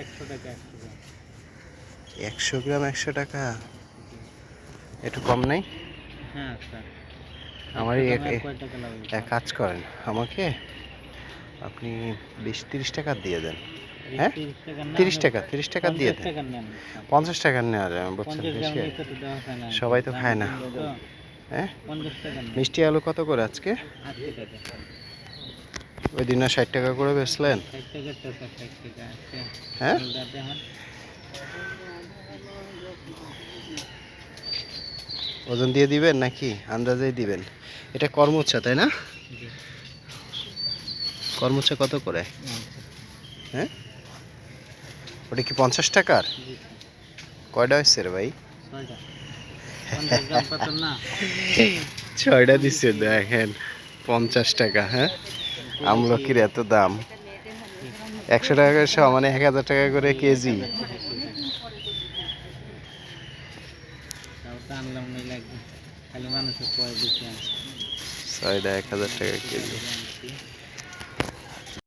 একশো টাকা একশো গ্রাম। একশো গ্রাম একশো টাকা? একটু কম নেই? হ্যাঁ স্যার। আমার এক- কাজ করেন আমাকে আপনি বিশ তিরিশ টাকা দিয়ে দেন। হ্যাঁ? তিরিশ টাকা তিরিশ টাকা দিয়ে দেন। পঞ্চাশ টাকা নেওয়া যায় বুঝছেন বেশি সবাই তো খায় না। হ্যাঁ? মিষ্টি আলু কত করে আজকে? ওই দিন না ষাট টাকা করে বেচলেন? হ্যাঁ? ওজন দিয়ে দিবেন নাকি আন্দাজেই দিবেন? এটা কর্মচ্ছা তাই না? কর্মচ্ছা কত করে। হ্যাঁ? ওটা কি পঞ্চাশ টাকার? কয়টা হচ্ছে রে ভাই? ছয়টা দিচ্ছে দেখেন পঞ্চাশ টাকা হ্যাঁ? আমলকির এত দাম একশো টাকা করে সব মানে এক হাজার টাকা করে কেজি ছয়টা এক হাজার টাকা কেজি।